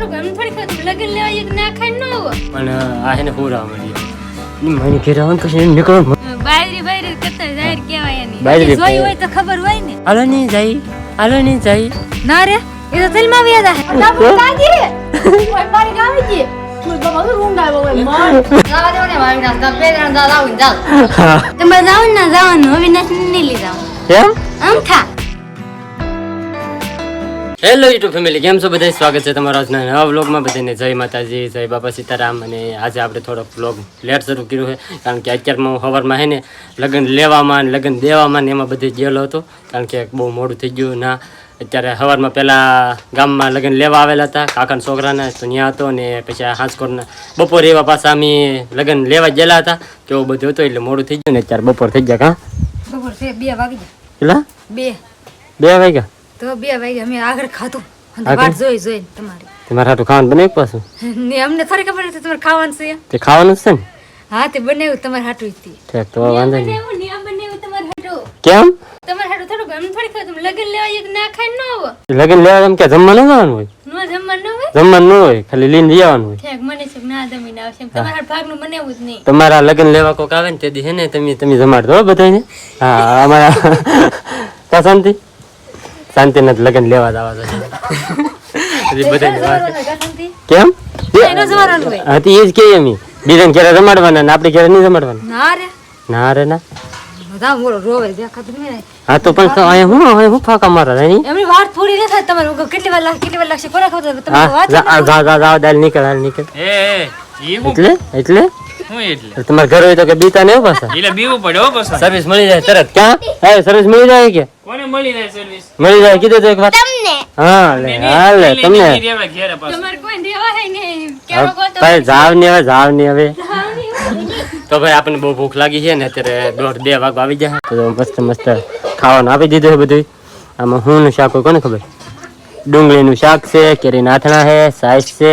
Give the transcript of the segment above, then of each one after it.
થોડી લગન લેવા એક ના ખાઈ ન હોય પણ આ હે પૂરા મળી મને ઘેર આવવાનું પછી નીકળો બાયરી બાયરી કરતા જાહેર કહેવાય એની. બાયરી જોઈ હોય તો ખબર હોય ને. હાલો નહીં જાય હાલો નહીં જાય. ના રે એ તો ફિલ્મ આવી હતા કાજી જી ને જાઓ. નહીં લીધા. આમ થા. હેલો યુટ્યુબ ફેમિલી કેમ છો? બધા સ્વાગત છે તમારા આજના નવા વ્લોગમાં બધાને જય માતાજી જય બાપા સીતારામ. અને આજે આપણે થોડોક વ્લોગ લેટ શરૂ કર્યો છે કારણ કે અત્યારમાં હું સવારમાં હે ને લગ્ન લેવામાં ને લગ્ન દેવામાં ને એમાં બધે ગયેલો હતો કારણ કે બહુ મોડું થઈ ગયું. ના અત્યારે સવારમાં પહેલાં ગામમાં લગ્ન લેવા આવેલા હતા કાકાના છોકરાના તો ત્યાં હતો ને પછી આ હાંસકોરના બપોરે એવા પાછા અમે લગ્ન લેવા ગયેલા હતા કેવું બધું હતું એટલે મોડું થઈ ગયું ને અત્યારે બપોર થઈ ગયા કાં? બપોર બે વાગી ગયા. કેટલા? બે. બે વાગ્યા? તો બે વાગે અમે આગળ ખાધું. વાટ જોઈ જોઈ તમારી. તમારે હાટું ખાવાનું બનાવ્યું પાછું? ને અમને થોડી ખબર હતી તમારે ખાવાનું છે? તે ખાવાનું છે ને? હા તે બનાવ્યું તમારે હાટું હતી ઠીક તો વાંધો નહીં. બનાવ્યું બનાવ્યું તમારે હાટું. કેમ? તમારે હાટું થોડુંક આમ થોડી ખાતું લગન લેવા એક ના ખાઈ ન હોય લગન લેવા એમ કે જમવા ન જવાનું હોય? નો જમવાનું ન હોય? જમવાનું હોય ખાલી લઈને જઈ આવવાનું હોય. ઠેક મને છે ના જમીને આવશે તમારા ભાગનું બનાવવું જ નહીં. તમારા લગન લેવા કોક આવે ને તેથી હે ને તમે તમે જમાડતો હો બધાને હા અમારા કા શાંતિ. શાંતિ નથી લગન લેવા દાવા છે. બધાને? કેમ? હતી એ જ કહીએ એમ બીજાને ક્યારે રમાડવાના ને આપણે ઘરે નહીં રમાડવાના. ના રે. ના રે ના. બધા બોલો રોવે દેખાતું નહીં ને. હા તો પણ અહીંયા હું અહીંયા હું ફાંકા મારા નહીં એમની વાત પૂરી ન તમારે કેટલી વાર લાગશે કેટલી વાર લાગશે કોને ખબર તમે વાત જા જા જા જા દાલ નીકળ હાલ નીકળ. એ એ, ઈ હું? એટલે? એટલે? હું એટલે? તમારે ઘર હોય તો કે બીતા ને પાછા? એટલે બીવું પડે હો સર્વિસ મળી જાય તરત. ક્યાં? હા સર્વિસ મળી જાય કે? કોને મળી જાય સર્વિસ મળી જાય કીધું તો એક વાર હા લે હા લે તમને. રેવા ઘેરે પાછું. તમારે કોઈ દેવા હે ને? કેવો તો ભાઈ જાવ ને હવે જાવ ને હવે. તો ભાઈ આપણને બહુ ભૂખ લાગી છે ને અત્યારે દોઢ બે વાગ આવી જાય તો મસ્ત મસ્ત ખાવાનું આપી દીધું છે બધું આમાં હું નું શાક હોય કોને ખબર? ડુંગળીનું શાક છે કેરી નાથણા છે સાઈઝ છે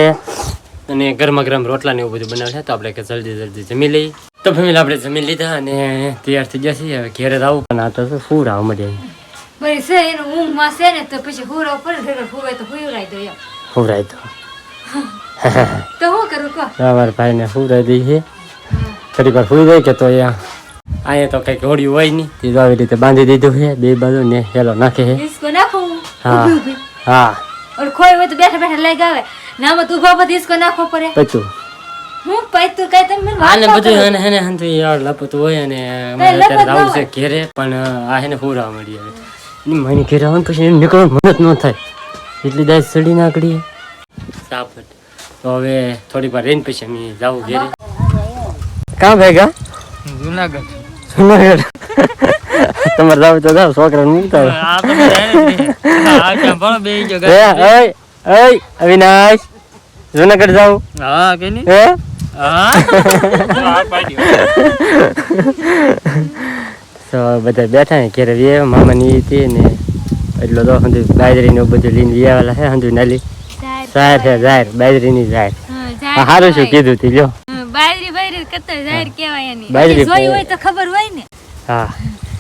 અને ગરમા ગરમ રોટલા ને એવું બધું બનાવે છે તો આપણે કે જલ્દી જલ્દી જમી લઈએ. તો ફેમિલી આપણે જમી લીધા અને તૈયાર થઈ ગયા છીએ. હવે ઘેરે આવું પણ આ તો શું ફૂર આવું મજા છે એનું ઊંઘમાં છે ને તો પછી હુરો પડે ઘરે હુવે તો હુવરાઈ દો એમ. ફૂરાય તો તો હું કરું કહો. અમારા ભાઈને ફૂરાઈ દઈ છે. ઘડીક વાર ફૂઈ જાય કે તો અહીંયા અહીંયા તો કંઈક હોડિયું હોય નહીં. તે આવી રીતે બાંધી દીધું છે બે બાજુ ને હેલો નાખે છે. હા. હા ઓર ખોઈ હોય તો બેઠા બેઠા લઈ આવે. નામાં મત ઊભા પર ડિસ્કો નાખો પડે. પૈતુ. હું પૈતુ કઈ તમે મને આને બધું હને હને હેને હંતુ યાર લપત હોય અને અમારે લપત અત્યારે ના છે ઘેરે પણ આ હેને ફૂરા મળી આવે. મને ઘેરે આવવાનું પછી નીકળો નીકળવાનું ન થાય. એટલી દાય સડી નાકડી સાફટ તો હવે થોડીક વાર રેન પછી અમે જાવ ઘેરે. કાં ભેગા? જુનાગઢ. જુનાગઢ. તમારે જાવ તો જાવ છોકરાને મૂકતા આ તો જાય જ ઓય અવિનાશ જુનાગઢ જાવ હા કે નહીં? હે. તો બધા બેઠા ને ઘેરે વે મામાની હતી ને એટલો તો હંધુ બાજરીને બધું લઈને વી આવેલા છે હંધુ નાલી. જાહેર છે જાહેર બાજરીની જાહેર. હા, સારું શું કીધું તી લ્યો. હા, બાયરી બાયરી કરતા જાહેર કહેવાય એની. બાયરી જોઈ હોય તો ખબર હોય ને. હા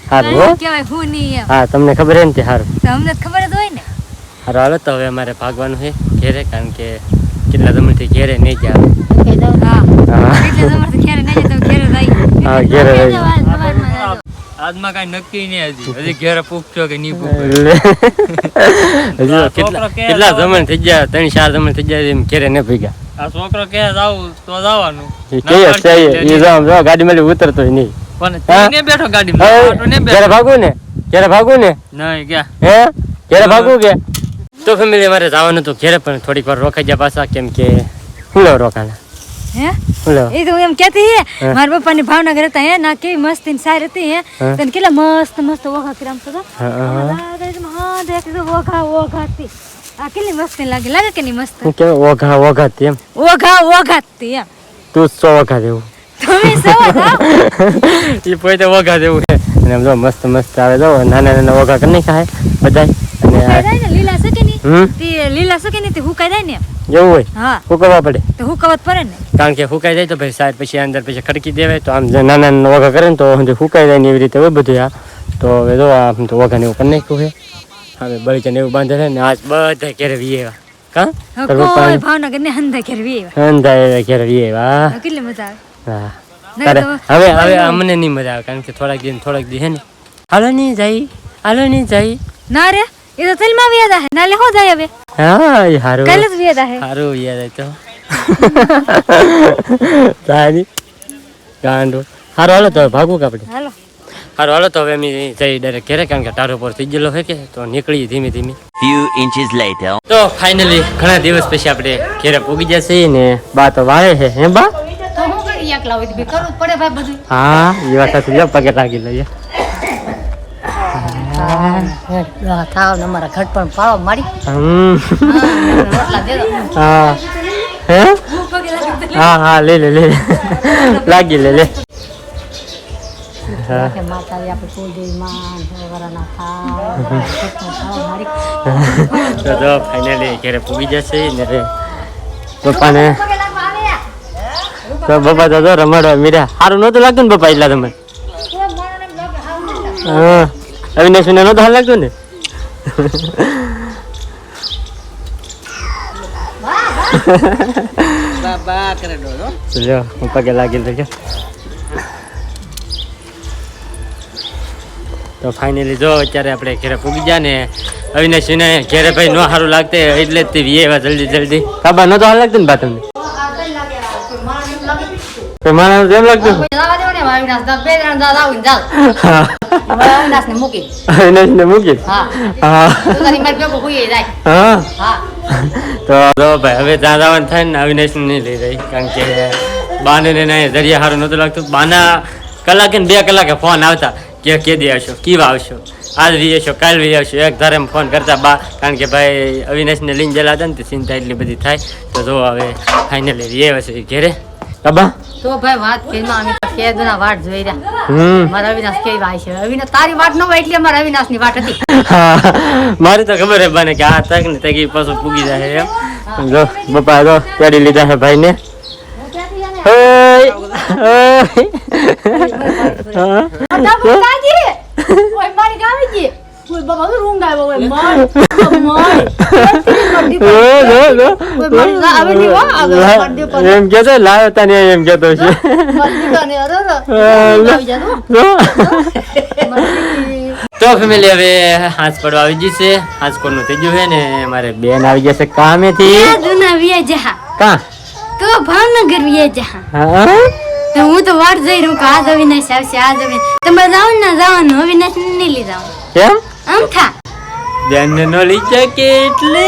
સારું હો. કહેવાય હું નહીં હા તમને ખબર હે ને તે સારું તમને ખબર જ હોય ને. હાલો તો હવે અમારે ભાગવાનું છે ઘેરે કારણ કે કેટલા જમણથી ઘેરે નહીં ઘેરે નહીં જતા હા ઘેરે રહી. સવારમાં આજમાં કાંઈ નક્કી નહીં હજી. હજી ઘેરે પૂછજો કે નહીં પૂછો એટલે હજુ તો આ કેટલા છોકરો કે કેટલા જમણ થઈ ગયા? ત્રણ ચાર જમણ થઈ ગયા એમ ઘેરે ન ભેગા. આ છોકરો કે જાવું તો જવાનું જાવ ગાડી માં ઉતરતો નહીં. પણ હા? તે ને બેઠો ગાડીમાં? આટો ને ઘરે બેઠો? ભાગું ને? ઘરે ભાગું ને? નહીં ક્યાં હે? ઘરે ભાગું કે? તો ફેમિલી મારે જવાનું હતું ઘેરે પણ થોડીક વાર રોકાઈ ગયા પાછા કેમ કે હું એ તો એમ કેતી હે. મારા પપ્પાની ભાવનગર હતા હે ના કેવી મસ્તી સાર હતી હે. તને કેટલા મસ્ત મસ્ત ઓઘા કર્યા આમ તો હા, દેખ તો ઓઘા ઓઘા આ કેટલી મસ્ત લાગે લાગે કે મસ્ત? હું કેવાય ઓઘા ઓઘા તેમ ઓઘા ઓઘા હતી એમ. તું સો ઓઘા જેવું. તમે થાવ એ પોતે ઓઘા જેવું છે. અને જો મસ્ત મસ્ત આવે જો નાના નાના ઓઘા કરી નાખાય બધા લીલા શકે ની હમ? તે લીલા શકે ની તે હુકાઈ જાય ને? જેવું હોય? હા. હુકવા પડે? તો હુકવત પડે ને? કારણ કે હુકાઈ જાય તો ભાઈ સાહેબ પછી અંદર પછી ખડકી દેવાય તો આમ નાના નાના વગા કરે ને તો હુકાઈ જાય ને એવી રીતે હોય બધું આ. તો હવે જો આમ તો વગા ને એવું કરી નાખ્યું છે. હવે બળીચાને એવું બાંધે છે ને આજ બધા ઘેરે વી આવ્યા. કા? હવે તારા પપ્પા કોઈ ભાવનગર ને હંધા ઘેરવી આવ્યા. અંધારે ઘેર વીએ કેટલી મજા આવે. હા. નહીં તારે તો- હવે હવે અમને નહીં મજા આવે કારણ કે થોડાક દિન થોડાક દી હે ને. હાલો નહીં જાય હાલો નહીં જાય ના રે. એ તો તેલમાં વ્યાદા હે નાલે હો જાય હવે હા એ હારું કાલે જ વ્યાદા હે હારું યાર તો તારી ગાંડો હારું હાલો તો ભાગવું કે આપણે હાલો હારું હાલો તો હવે અમે જઈ ડાયરેક્ટ ઘરે કારણ કે ટારો પર થઈ ગયેલો છે કે તો નીકળી ધીમે ધીમે Few inches later. તો ફાઇનલી ઘણા દિવસ પછી આપણે ઘરે પૂગી જશે ને બા તો વાળે છે હે બા? તો હું કરી એકલા હોય બી કરવું પડે ભાઈ બધું. હા એ વાત સાચી પગે લાગી લઈએ. હા, થાવ ને અમારા ઘટ પણ પાળો મારી હા. હે? હા હા લે લે લે. લાગી લે લે. ફાઇનલી ઘરે પૂગી જશે ને પપ્પાને. તો જો રમાડવા મીરા સારું નહોતું લાગતું ને પપ્પા એટલા તમે હા. અવિનાશ ને નહોતું હાલ લાગતો ને. પગે લાગી લેજો તો ફાઇનલી જો અત્યારે આપણે ઘરે પૂગી ગયા ને અવિનાશ ને ઘરે ભાઈ ન સારું લાગતે એટલે જ તે એવા જલ્દી જલ્દી. કાબા નતો હાલ લાગતું ને બા તમને? તો મારા એમ લાગતું? અવિનાશ દા બે આવું જાવ હા ને મૂકી અવિનાશ ને મૂકી હા હા તું જાય હા ભાઈ હવે ત્યાં જવાનું થાય ને અવિનાશ નહીં લઈ રહી કારણ કે બાને ને દરિયા સારું નહોતું લાગતું. બાના કલાકે ને બે કલાકે ફોન આવતા. કે કેદી આવશો કેવા આવશો? આજ વી આવશો કાલ વી આવશો એક ધારે ફોન કરતા બા કારણ કે ભાઈ અવિનાશને લઈને ગયેલા હતા ને તે ચિંતા એટલી બધી થાય. તો જો હવે ફાઇનલી વી છે ઘેરે. બાબા તો ભાઈ વાત કેમાં અમે તો કેદુના વાટ જોઈ રહ્યા. હમ. મારા અવિનાશ કેવી વાત છે? અવિનાશ તારી વાટ ન હોય એટલે મારા અવિનાશની વાટ હતી. હા, મારે તો ખબર હે બને કે આ તક ને તકી પાછું પૂગી જાય એમ. જો બપા જો પેડી લીધા છે ભાઈ ને મારી ગાવી જી બાબા રૂંગ આવ્યો ઓય માર. તને એમ કેતો છે તો ફેમિલી હવે હાથ પડવા આવી ગઈ છે. હાથ કોનું થઈ ગયું છે ને મારે બેન આવી જશે કામેથી. જૂના વ્યા કા? તો ભાવનગર વ્યા જહા હા તો હું તો વાટ જઈ રહું કે આજ અવિનાશ આવશે આ અવિનાશ. તમે જાઓ ના જવાનું અવિનાશ ને નહીં લઈ જવાનું કેમ? આમ થા. બેન નો લઈ શકે એટલે?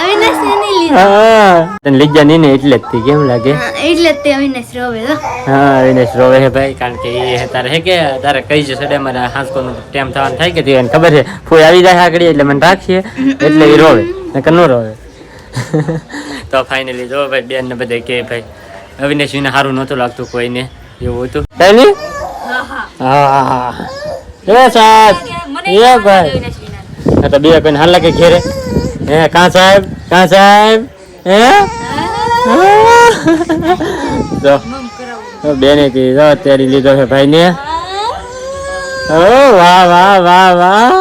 અવિનાશ ને નહીં હા તને લઈ જા ને એટલે જ કેમ લાગે? એટલે જ તે અવિનાશ રોવે હા. વિનેશ રોવે હે ભાઈ કારણ કે એ તારે હે કે તારે કઈ છે સડે મારે હાંસકોનો ટાઈમ થવાનું થાય કે તે એને ખબર છે? ફૂઈ આવી જાય આગળ એટલે મને રાખીએ એટલે એ રોવે નકર નો રોવે. તો ફાઇનલી જો ભાઈ બેન ને બધે કે ભાઈ અવિનાશ વિના સારું નહોતું લાગતું કોઈને એવું હતું. હા હા એ સાહેબ એ ભાઈ. તો બે કોઈને હાલ લાગે ઘેરે? હે કાં સાહેબ? કાં સાહેબ? હે? જો બેને કી જો તેડી લીધો છે ભાઈ ને ઓ વાહ વાહ વાહ વાહ.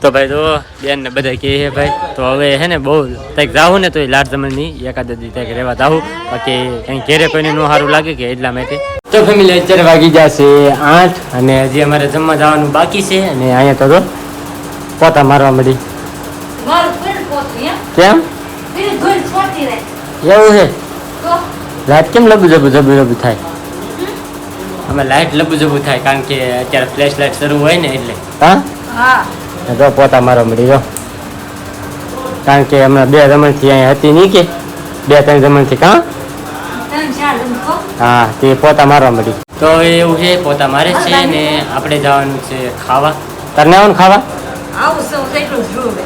તો ભાઈ તો બેન ને બધા કહે છે ભાઈ તો હવે હે ને બહુ તક જાવું ને તો એ લાડ જમણની એકાદ દી તક રહેવા જાવું બાકી કંઈ ઘેરે કોઈને નું સારું લાગે કે એટલા માટે. તો ફેમિલી અત્યારે વાગી જશે આઠ અને હજી અમારે જમવા જવાનું બાકી છે અને અહીંયા તો પોતા મારવા મળી મારું ફ્રેન્ડ પોતું એમ કેમ? એવું છે? તો? લાઈટ કેમ લબુ જબુ જબુ જબુ થાય અમે લાઈટ લબુ જબુ થાય કારણ કે અત્યારે ફ્લેશ લાઈટ શરૂ હોય ને એટલે. હા? હા. જો પોતા મારવા મળી જો કારણ કે હમણાં બે જમણથી અહીંયા હતી નહીં કે? બે ત્રણ જમણથી કાં? ચાર જણ ખો હા તે પોતા મારવા મળી. તો એવું છે પોતા મારે છે ને આપણે જવાનું છે ખાવા. તને આવવાનું ખાવા? આવું સૌ એટલું જોવે.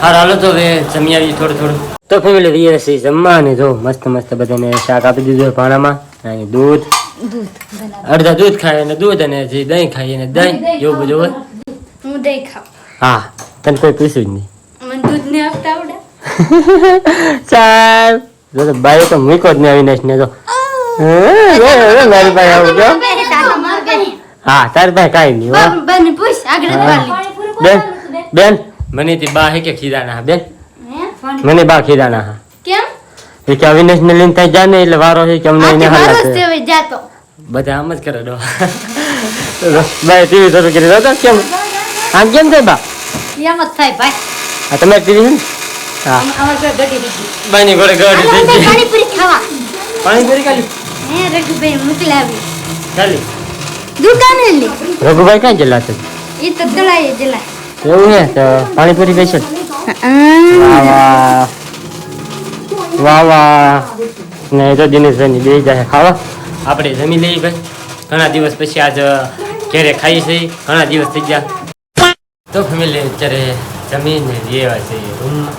હાર હાલો તો હવે જમી થોડું થોડું. તો ફેમિલી રહીએ છીએ જમવાને જો મસ્ત મસ્ત બધાને શાક આપી દીધું ભાણામાં. અને દૂધ. અડધા દૂધ ખાય અને દૂધ અને જે દહીં ખાય અને દહીં એવું બધું હોય? હું દહીં ખાઉં. હા તને કોઈ પૂછ્યું જ નહીં. મને દૂધ ને આપતા આવડે. સાહેબ જો તો બાઈ તો મૂકો જ નહીં અવિનાશ ને તો મારી પાસે આવું જો. હા તારી પાસે કાંઈ નહીં હો. બને પૂછ આગળ પાડી બેન બેન. મને તે બા હે કે ખીદાના બેન? મને બા ખીરાના હા. કેમ? એ કે અવિનાશ ને લઈને ત્યાં જાને એટલે વારો છે કે અમને એને હાલ જાતો બધા આમ જ કરે દો ભાઈ ટીવી શરૂ કરી દો કેમ? આમ કેમ થાય બા? એમ જ થાય ભાઈ. આ તમે ટીવી ને? હા. અમારે કોઈ ગડી દીધી બાની ઘોડે હાલો ગઢ અંદર થઈ ખાવા. પાણી પૂરી ખાલી? હે રઘુભાઈ મોકલાવી ખાલી? દુકાને લે. રઘુભાઈ ક્યાં ગયેલા છે? એ તો તળાએ જલાય એવું હે? તો પાણીપુરી પૈસા વાહ વાહ. વાહ વાહ. ને તો દિનેશભાઈ બે જાય. ખાવા આપણે જમી લઈએ ભાઈ. ઘણા દિવસ પછી આજ ઘેરે ખાઈ છે ઘણા દિવસ થઈ ગયા. તો ફેમિલી અત્યારે જમીને જેવા છે રૂમમાં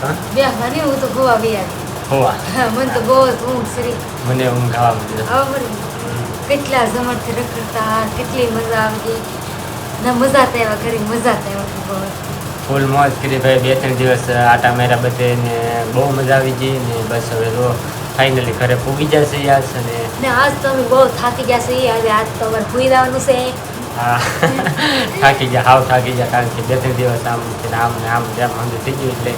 કાં હું તો ગોવા ગયા હોવા મને તો બહુ જ ઊંઘ સરી મને ઊંઘ આવવા કેટલા જમણથી રખડતા કેટલી મજા આવી ના મજા મજા ફૂલ મોજ કરી ભાઈ બે ત્રણ દિવસ આટા મેરા બધે ને બહુ મજા આવી ગઈ ને બસ હવે તો ફાઇનલી ઘરે પૂગી જશે યાર અને ને આજ તો અમે બહુ થાકી ગયા છીએ હવે આજ તો અમારે ભૂઈ જવાનું છે. હા થાકી ગયા હાવ થાકી ગયા કારણ કે બે ત્રણ દિવસ આમ આમ ને આમ જેમ આમ થઈ ગયું એટલે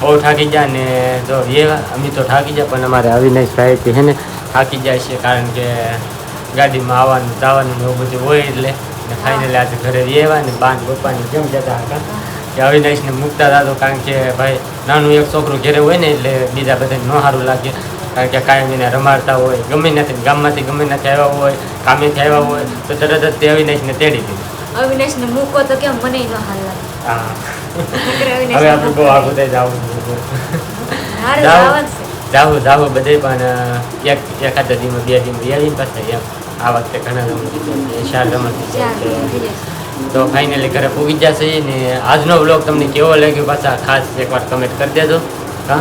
બહુ થાકી ગયા ને જો એ અમે તો થાકી ગયા પણ અમારે અવિનાશભાઈ છે ને થાકી જાય છે કારણ કે ગાડીમાં આવવાનું જવાનું એવું બધું હોય એટલે ને ફાઇનલી આજે ઘરે રહેવા ને બાન પપ્પાને કેમ જતા હતા કે અવિનાશને મૂકતા હતા કારણ કે ભાઈ નાનું એક છોકરું ઘરે હોય ને એટલે બીજા બધાને ન સારું લાગે. કારણ કે કાયમ એને રમાડતા હોય ગમે નથી ગામમાંથી ગમે નથી આવ્યા હોય કામેથી આવ્યા હોય તો તરત જ તે અવિનાશને તેડી દીધું અવિનાશને મૂકો તો કેમ મને ન હાલ લાગે. હવે આપણે બહુ આગળ થઈ જવું. જાવું જાવું બધે પણ એક એકાદ દીમાં બે દીમાં આવીને પાસે એમ. આ વખતે ઘણા રમત ચાર રમત તો ફાઇનલી ઘરે પૂગી જશે ને આજનો બ્લોગ તમને કેવો લાગ્યો પાછા ખાસ એકવાર કમેન્ટ કરી દેજો. હા.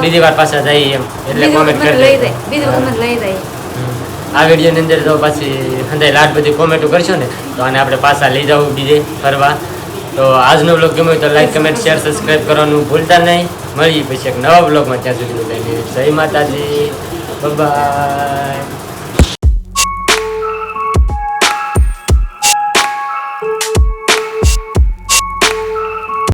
બીજી વાર પાછા જઈએ એમ એટલે કોમેન્ટ કરી બીજી. આ વિડીયોની અંદર તો પાછી લાટ બધી કોમેન્ટો કરશો ને તો આને આપણે પાછા લઈ જવું બીજે ફરવા. તો આજનો બ્લોગ ગમ્યો તો લાઈક કમેન્ટ શેર સબસ્ક્રાઈબ કરવાનું ભૂલતા નહીં. મળીએ પછી એક નવા બ્લોગમાં ત્યાં સુધી જય માતાજી. બાય